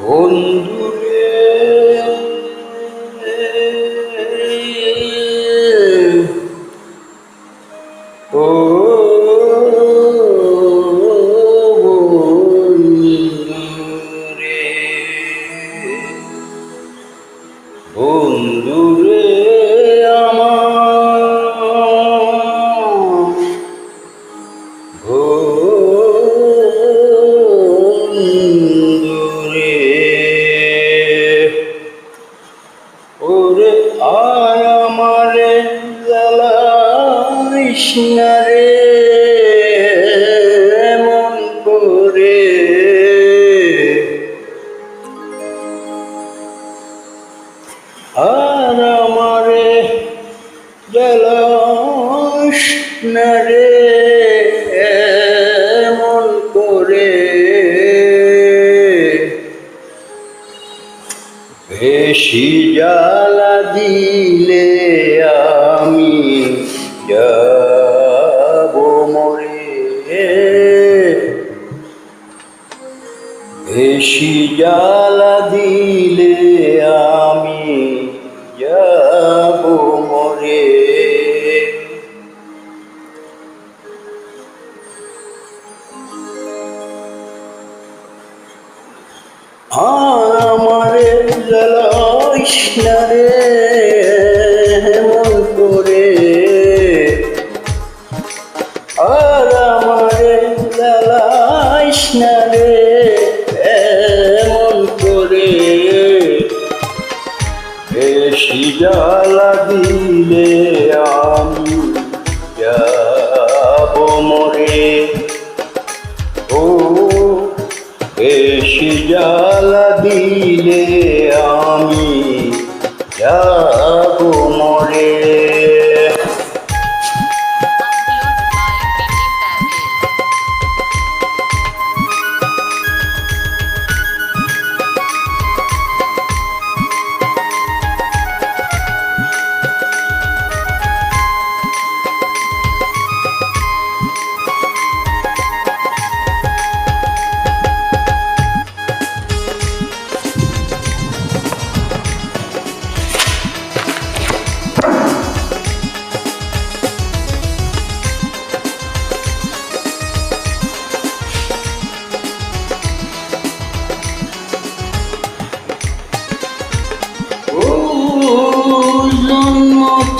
বন্ধুরে ও বন্ধুরে জ্বালাইস বেশি জ্বালা দিলে আমি যাব মরে। আমারে জ্বালাইস না রে। দিলে আমি যাব মরে ও এসে জ্বালা দিলে আমি যাব মরে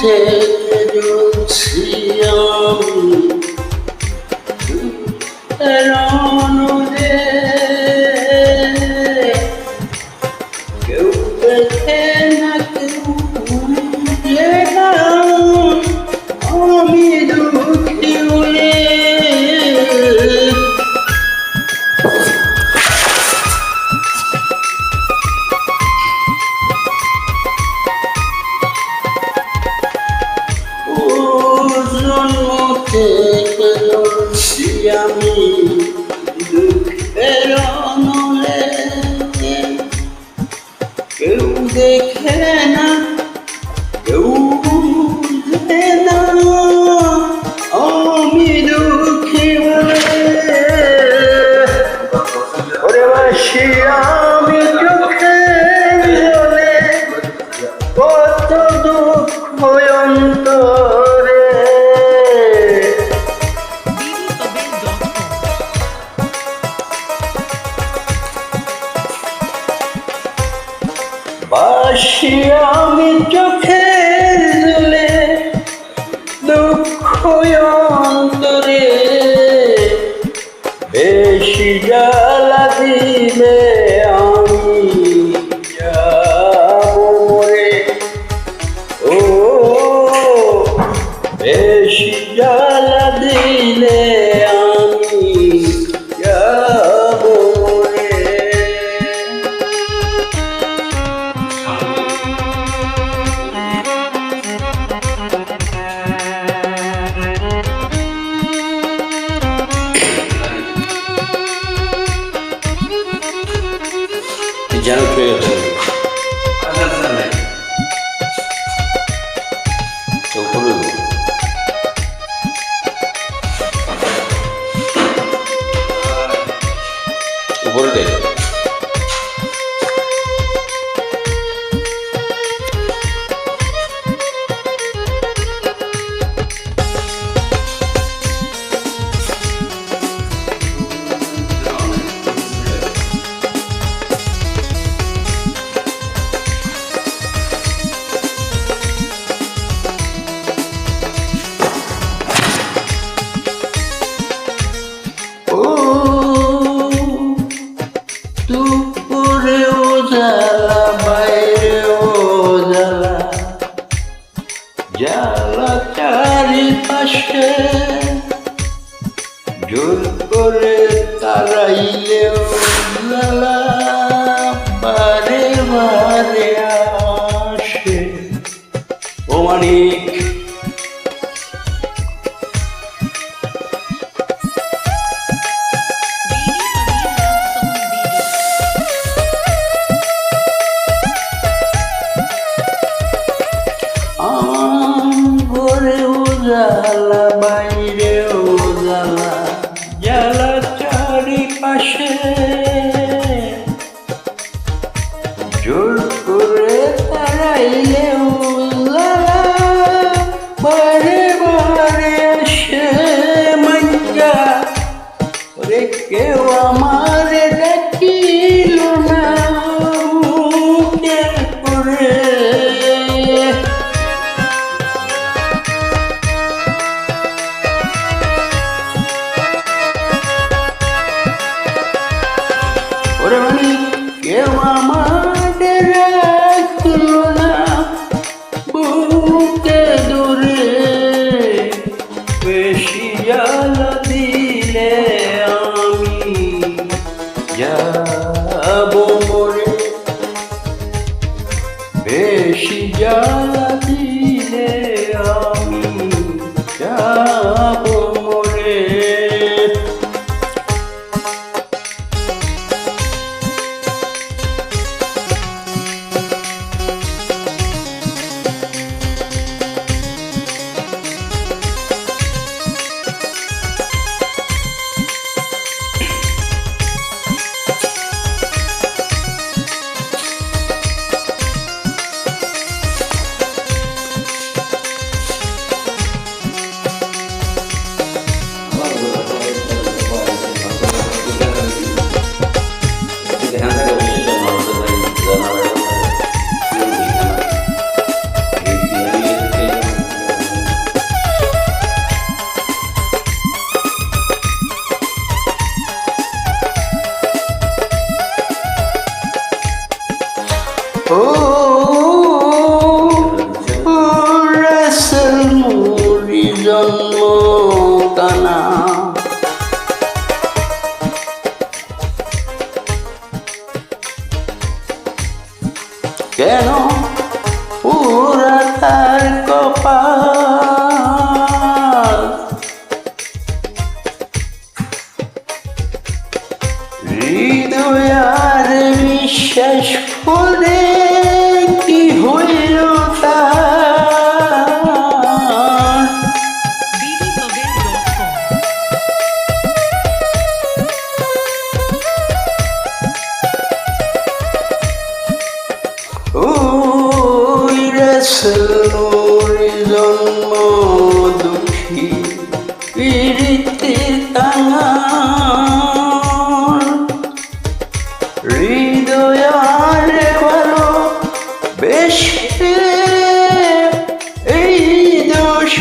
tell জ্বলছি আমি দুঃখের অনলে কেউ দেখে না। কেউ বুঝে না। আমি দুঃখী বলে ওরে বাসি বাসি আমি চোখে জলে, দুঃখ অন্তরে। বেশি জ্বালা দিলে আমি মরে। ও, বেশি জ্বালা দিলে জানো পেয়ে গেছে উপরে উপরে পেয়ালা চারিপাশে জোর করে করে আর বিশ্বাস করে বেশ এই দোষ